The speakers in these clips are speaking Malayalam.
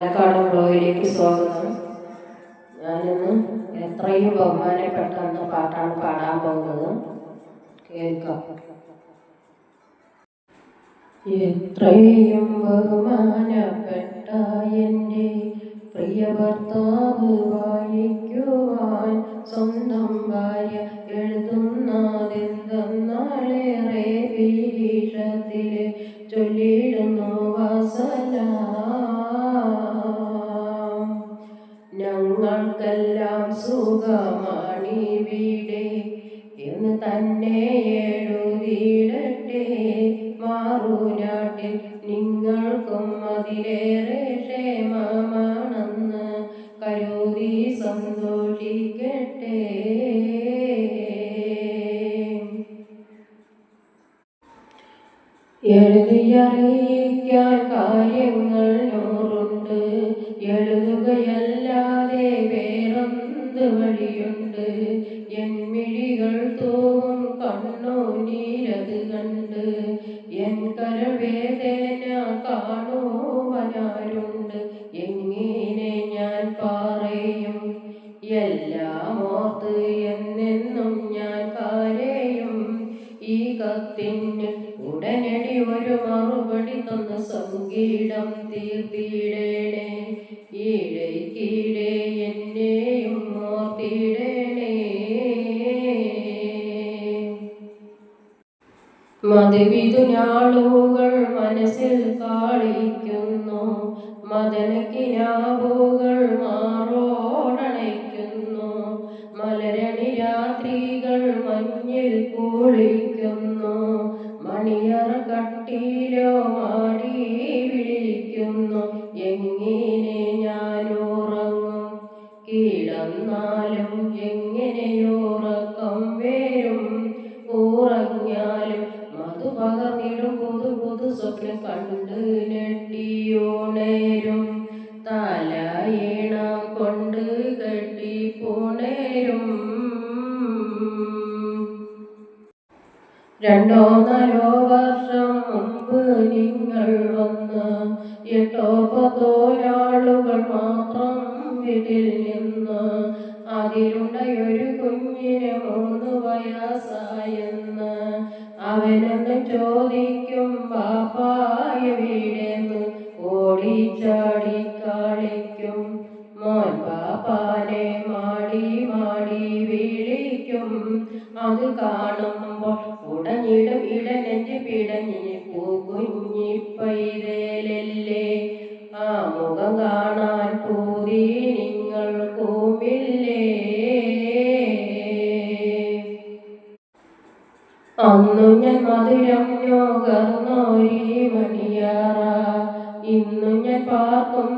പാലക്കാട് ബ്ലോയിലേക്ക് സ്വാഗതം. ഞാനിന്ന് എത്രയും ബഹുമാനപ്പെട്ട പാട്ടാണ് പാടാൻ പോകുന്നത്. കേൾക്കാം. എത്രയും ബഹുമാനപ്പെട്ട എന്റെ പ്രിയ ഭർത്താവ് വായിക്കുവാൻ സ്വന്തം ഭാര്യ എഴുതുന്നതെന്തെന്നാളേറെ മധുവിധുനാളുകൾ മനസ്സിൽ കാളിക്കുന്നു മദനക്കിനാവുകൾ മാറോടണയ്ക്കുന്നു. മലരണി രാത്രികൾ മഞ്ഞിൽ കൂളിക്കുന്നു. മണിയറ കട്ടിയിലോ മാടി വിളിക്കുന്നു. എങ്ങനെ ഞാനോറങ്ങും? കിടന്നാലും എങ്ങനെയുറക്കം സ്വപ്നം കണ്ട് നെട്ടിയുണരും തലയിണം കൊണ്ട് കെട്ടിപ്പുണരും രണ്ടോ നാലോ വർഷം മുമ്പ് നിങ്ങൾ വന്ന് എട്ടോ പത്തോ നാളുകൾ മാത്രം വീട്ടിൽ നിന്ന് അതിലുണ്ടായൊരു കുഞ്ഞിന് മൂന്ന് വയസ്സായെന്ന് അവനൊന്ന് ചോദിക്കും പാപ്പായ വീടെന്ന് ഓടിച്ചാടി കളിക്കും. മോൻ പാപ്പാനെ മാടി മാടി വിളിക്കും. അത് കാണുമ്പോൾ ഉടഞ്ഞിടും ഇടനെഞ്ച് പിടഞ്ഞി പൂകുഞ്ഞി പൈതലല്ലേ. ആ മുഖം കാണാൻ പൂതി നിങ്ങൾക്കുമില്ലേ അന്നു ഞാൻ മധുരം യോഗർന്നോരി മണിയാറ. ഇന്നു ഞാൻ പാർക്കും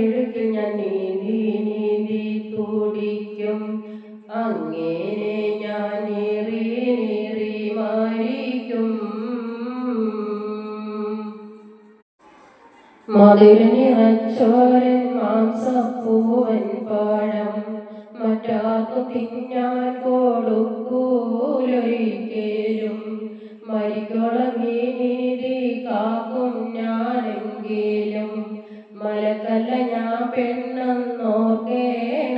കടലിടുക്കിൽ ഞാൻ നീന്തി നീന്തി തുടിക്കും. അങ്ങനെ ഞാൻ നീറി നേറി മാരിക്കും മധുരനിറച്ചോരൻ മാംസപ്പൂവൻ പാഴം മറ്റാർക്കു തിന്നാൻ കൊടുക്കൂലൊരിക്കലും മരിക്കുളങ്ങി നീതി കാക്കും ഞാനെങ്കിലും. മലക്കല്ല ഞാൻ പെണ്ണെന്നോർക്കേണം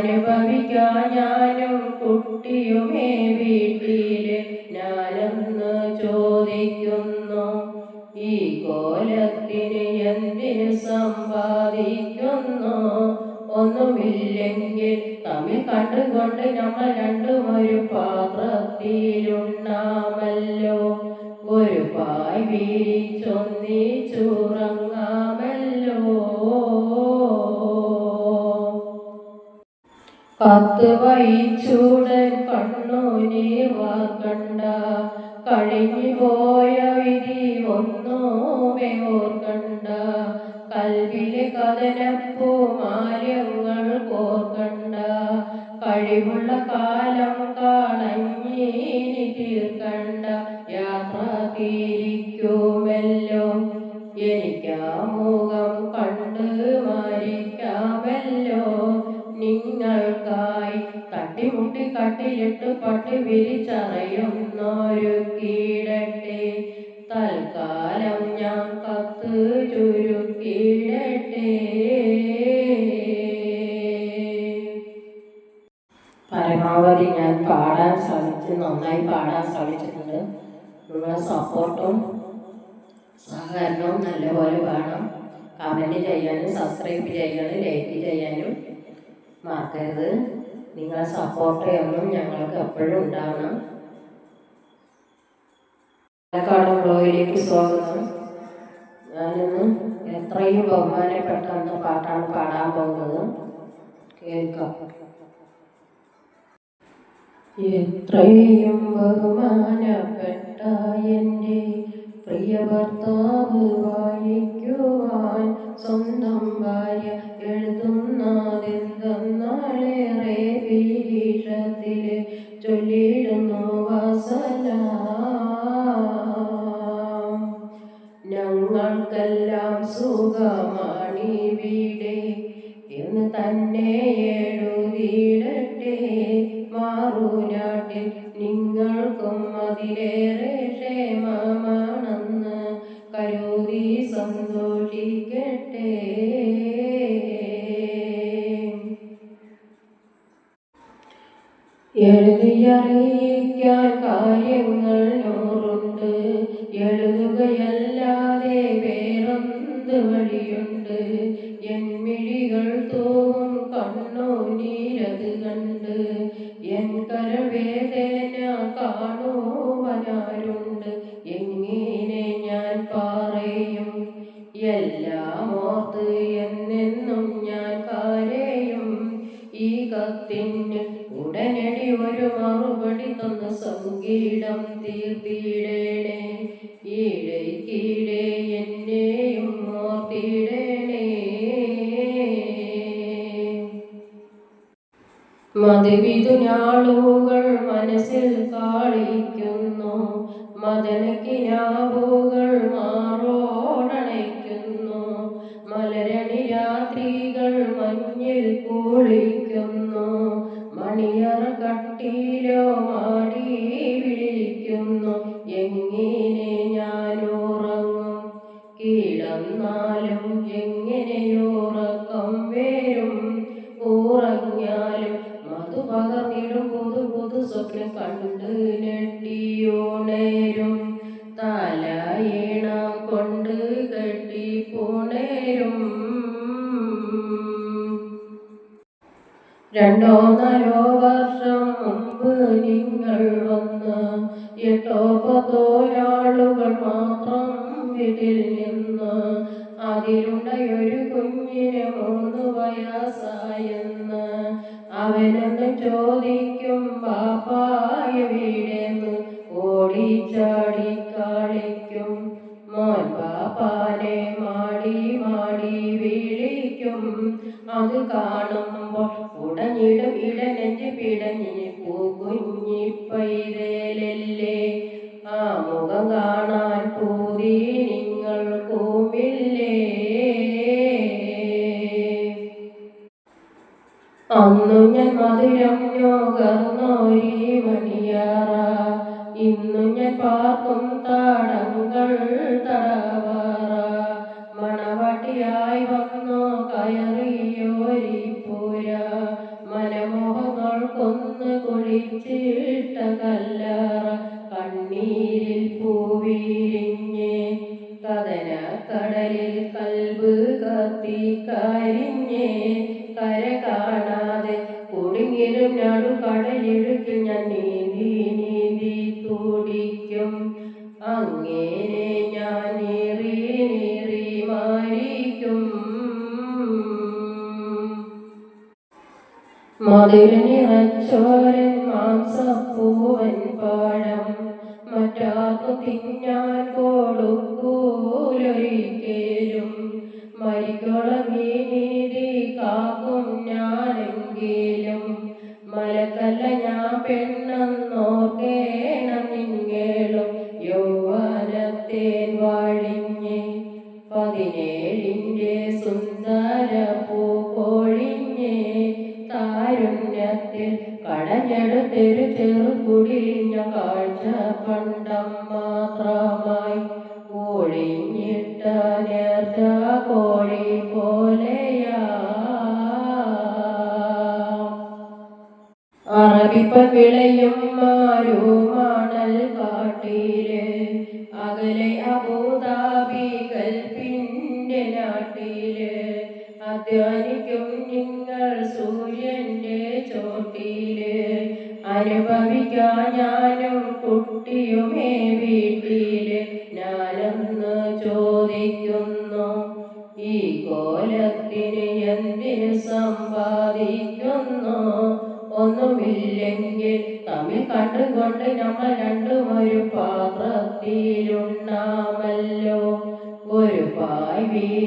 അനുഭവിക്കാൻ ഞാനും കുട്ടിയുമേ വീട്ടിൽ ഞാനെന്ന് ചോദിക്കുന്നു ഈ കോലത്തിന് എന്തിനു സമ്പാദിക്കുന്നു? ഒന്നുമില്ലെങ്കിൽ തമ്മിൽ കണ്ടുകൊണ്ട് നമ്മൾ രണ്ടും ഒരു പാത്രത്തിലുണ്ടാമല്ലോ. ഒരു പായ് വീരിച്ചൊന്നീ ചൂറം കത്ത് വൈച്ചൂടൻ കണ്ണൂനീർ വാർക്കണ്ട. കഴിഞ്ഞു പോയ വിധി ഒന്നുമേ ഓർക്കണ്ട. കൽവിലെ കഥനപ്പൂ മാര്യങ്ങൾ കോർക്കണ്ട. കഴിവുള്ള കാലം പരമാവധി ഞാൻ പാടാൻ ശ്രമിച്ച് നന്നായി പാടാൻ ശ്രമിച്ചിട്ടുണ്ട് നിങ്ങളുടെ സപ്പോർട്ടും സഹകരണവും നല്ലപോലെ വേണം. കമന്റ് ചെയ്യാനും സബ്സ്ക്രൈബ് ചെയ്യാനും ലൈക്ക് ചെയ്യാനും മറക്കരുത്. നിങ്ങളെ സപ്പോർട്ട് എന്നും ഞങ്ങൾക്ക് എപ്പോഴും ഉണ്ടാവണം. പാലക്കാട് ബ്ലോയിലേക്ക് സ്വാഗതം. ഞാനിന്ന് എത്രയും ബഹുമാനപ്പെട്ട എന്ന പാട്ടാണ് പാടാൻ പോകുന്നത്. കേൾക്കാം. എത്രയും ബഹുമാനപ്പെട്ട എന്റെ പ്രിയ ഭർത്താവ് വായിക്കുവാൻ സ്വന്തം ഭാര്യ എഴുതുന്നതെന്തെന്നാളേറെ எழுதியறே മധുവിധു ഞാളുകൾ മനസ്സിൽ കാളിക്കുന്നു മദനക്കിനാവുകൾ മാറോടണയ്ക്കുന്നു. മലരണി രാത്രികൾ മഞ്ഞിൽ കൂളിക്കുന്നു. മണിയറ കട്ടിയിലോ മാടി വിളിക്കുന്നു. എങ്ങനെ ഞാനോറങ്ങും? കീഴന്നാലും എങ്ങനെയുറക്കം പകർന്നിടും പുതു പുതു സ്വപ്നം കണ്ട് നെട്ടിയുണരും തലയിണം കൊണ്ട് കെട്ടി പുണരും രണ്ടോ നാലോ വർഷം മുമ്പ് നിങ്ങൾ വന്ന് എട്ടോ പത്തോ അത് കാണുമ്പോൾ ഉടഞ്ഞിടും ഇടനെഞ്ച് പിടഞ്ഞ് പൂകുഞ്ഞി ആ മുഖം കാണാൻ പൂതി കൂമില്ലേ അന്നു ഞാൻ മധുരം യോഗർന്നോരി മണിയാറ മധുരനിറച്ചോരൻ മാംസപ്പൂവൻ പാഴം മറ്റാർക്കു തിന്നാൻ കൊടുക്കൂലൊരിക്കലും. മരിക്കോളം ഈ നീതി കാക്കും ഞാനെങ്കിലും. മലക്കല്ല ഞാൻ പെണ്ണെന്നോർക്കേണം മാത്രമായി ഒഴിഞ്ഞിട്ട നേർത്ത കോഴി പോലെയാ. അറബിപ്പ വിളയും മാരുമാണൽ കാട്ടിലെ. അകലെ അബൂദാബികൾ ഗൾഫിന്റെ നാട്ടിലെ. അധ്വാനിക്കും നിങ്ങൾ സൂര്യന്റെ ചോട്ടിലെ. അനുഭവിക്കാൻ ഞാനും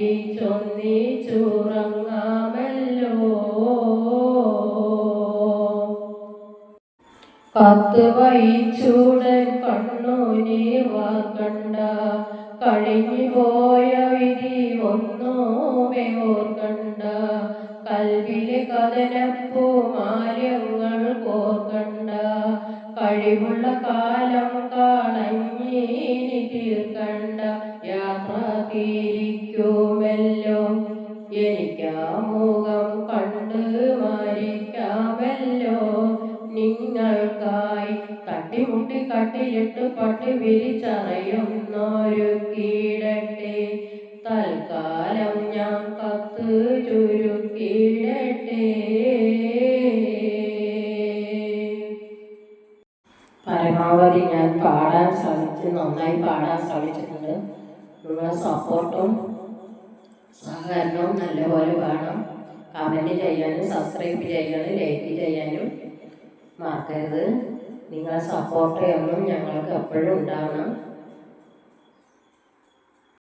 പായ് വിരിച്ചൊന്നിച്ചുറങ്ങാമല്ലോ കത്ത് വഹിച്ചൂടൻ കണ്ണൂനീർ വാർക്കണ്ട. കഴിഞ്ഞു പോയ വിധി ഒന്നുമേ ഓർക്കണ്ട. കൽവിലെ കഥനപ്പൂ മാര്യങ്ങൾ കോർക്കണ്ട. കഴിവുള്ള കാലം നന്നായി പാടാൻ ശ്രമിച്ചിട്ടുണ്ട് നിങ്ങളുടെ സപ്പോർട്ടും സഹകരണവും നല്ലപോലെ വേണം. കമന്റ് ചെയ്യാനും സബ്സ്ക്രൈബ് ചെയ്യാനും ലൈക്ക് ചെയ്യാനും മറക്കരുത്. നിങ്ങളെ സപ്പോർട്ട് എന്നും ഞങ്ങൾക്ക് എപ്പോഴും ഉണ്ടാവണം.